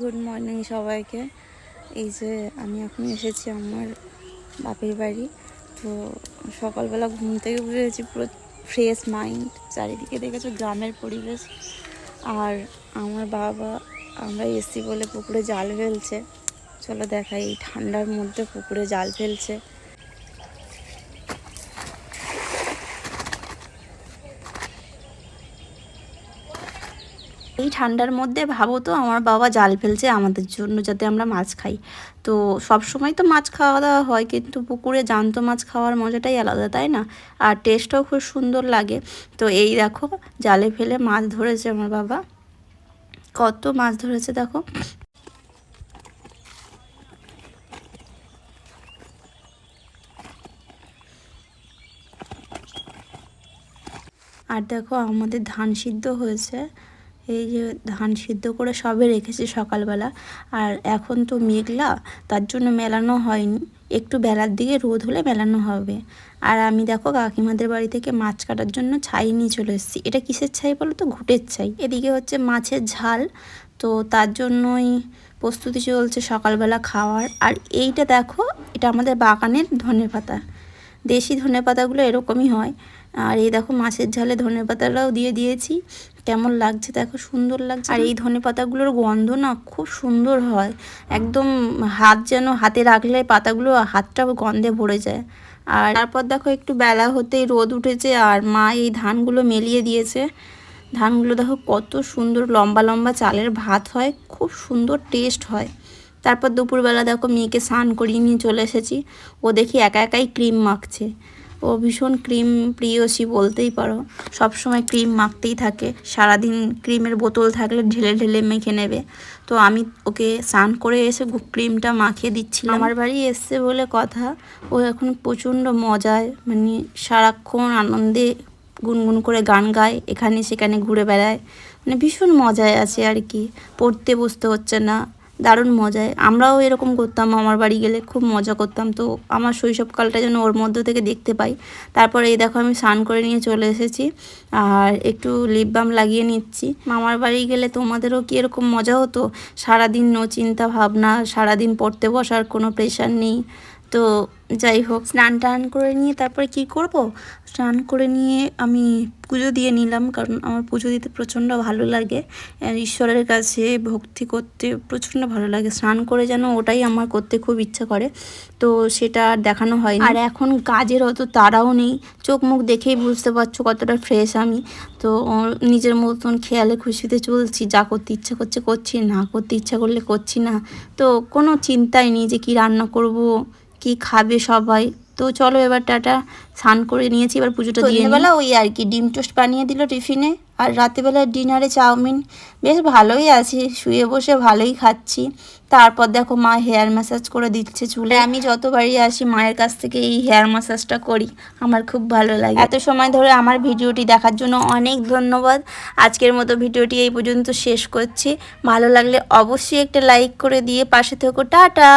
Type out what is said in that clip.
Good morning সবাইকে। এই যে আমি এখন এসেছি আমার বাপের বাড়ি। তো সকালবেলা ঘুম থেকে উঠেছি পুরো ফ্রেশ মাইন্ড চারিদিকে দেখেছ গ্রামের পরিবেশ। আর আমার বাবা, আমরা এসছি বলে পুকুরে জাল ফেলছে। চলো দেখাই এই ঠান্ডার মধ্যে পুকুরে জাল ফেলছে। এই ঠান্ডার মধ্যে ভাবো তো, আমার বাবা জাল ফেলছে আমাদের জন্য যাতে আমরা মাছ খাই। তো সব সময় তো মাছ খাওয়া দাওয়া হয়, কিন্তু পুকুরে জ্যান্ত মাছ খাওয়ার মজাটাই আলাদা, তাই না? আর টেস্টও খুব সুন্দর লাগে। তো এই দেখো, জালে ফেলে মাছ ধরেছে আমার বাবা। কত মাছ ধরেছে দেখো। আর দেখো, আমাদের ধান সিদ্ধ হয়েছে। এই যে ধান সিদ্ধ করে সবে রেখেছি সকালবেলা। আর এখন তো মেঘলা, তার জন্য মেলানো হয়নি। একটু বেলার দিকে রোদ হলে মেলানো হবে। আর আমি দেখো কাকিমাদের বাড়ি থেকে মাছ কাটার জন্য ছাই নিয়ে চলে এসেছি। এটা কিসের ছাই বলো তো? ঘুটের ছাই। এদিকে হচ্ছে মাছের ঝাল। তো তার জন্যই প্রস্তুতি চলছে সকালবেলা খাওয়ার। আর এইটা দেখো, এটা আমাদের বাগানের ধনে পাতা দেশি ধনে পাতাগুলো এরকমই হয়। আর এই দেখো মাছের ঝালে ধনে পাতাটাও দিয়ে দিয়েছি। কেমন লাগছে দেখো সুন্দর লাগছে আর এই ধনে পাতাগুলোর গন্ধ না খুব সুন্দর হয়। একদম হাত যেন হাতে রাখলে পাতাগুলো হাতটা গন্ধে ভরে যায়। আর তারপর দেখো একটু বেলা হতেই রোদ উঠেছে আর মা এই ধানগুলো মেলিয়ে দিয়েছে। ধানগুলো দেখো কত সুন্দর লম্বা লম্বা চালের ভাত হয় খুব সুন্দর টেস্ট হয়। তারপর দুপুরবেলা দেখো মেয়েকে স্নান করিয়ে নিয়ে চলে এসেছি। ও দেখি একা একাই ক্রিম মাখছে। ও ভীষণ ক্রিম প্রিয়সী বলতেই পারো। সব সময় ক্রিম মাখতেই থাকে। সারাদিন ক্রিমের বোতল থাকলে ঢেলে ঢেলে মেখে নেবে। তো আমি ওকে স্নান করে এসে ক্রিমটা মাখিয়ে দিচ্ছিলাম। আমার বাড়ি এসছে বলে কথা। ও এখন প্রচণ্ড মজায় মানে সারাক্ষণ আনন্দে গুনগুন করে গান গায়, এখানে সেখানে ঘুরে বেড়ায়। মানে ভীষণ মজায় আছে আর কি। পড়তে বসতে হচ্ছে না। দারুণ মজায়। আমরাও এরকম করতাম, আমার বাড়ি গেলে খুব মজা করতাম। তো আমার শৈশবকালটা যেন ওর মধ্য থেকে দেখতে পাই। তারপরে এই দেখো আমি স্নান করে নিয়ে চলে এসেছি। আর একটু লিপ বাম লাগিয়ে নিচ্ছি। মামার বাড়ি গেলে তোমাদেরও কি এরকম মজা হতো? সারাদিন নো চিন্তা ভাবনা, সারাদিন পড়তে বসার কোনো প্রেশার নেই। তো যাই হোক, স্নান টান করে নিয়ে তারপরে কি করব? স্নান করে নিয়ে আমি পুজো দিয়ে নিলাম, কারণ আমার পুজো দিতে প্রচণ্ড ভালো লাগে। ঈশ্বরের কাছে ভক্তি করতে প্রচণ্ড ভালো লাগে। স্নান করে যেন ওটাই আমার করতে খুব ইচ্ছা করে। তো সেটা আর দেখানো হয় আর এখন কাজের অত তাড়াও নেই। চোখ মুখ দেখেই বুঝতে পারছ কতটা ফ্রেশ আমি। তো নিজের মতন খেয়ালে খুশিতে চলছি। যা করতে ইচ্ছা করছে করছি, না করতে ইচ্ছা করলে করছি না। তো কোনো চিন্তাই নেই যে কি রান্না করব। কি খাবে সবাই। তো চলো এবার টাটা, স্নান করে নিয়েছি, এবার পুজোটা দিয়ে বেলা ওই আর কি, ডিম টোস্ট বানিয়ে দিল টিফিনে, আর রাতেবেলা ডিনারে চাউমিন। বেশ ভালোই আছে, শুয়ে বসে ভালোই খাচ্ছি। তারপর দেখো মা হেয়ার ম্যাসাজ করে দিচ্ছে চুলে। আমি যতবারই আসি, মায়ের কাছ থেকে এই হেয়ার ম্যাসাজটা করি, আমার খুব ভালো লাগে। এত সময় ধরে আমার ভিডিওটি দেখার জন্য অনেক ধন্যবাদ। আজকের মতো ভিডিওটি এই পর্যন্ত শেষ করছি। ভালো লাগলে অবশ্যই একটা লাইক করে দিয়ে পাশে থেকো। টাটা!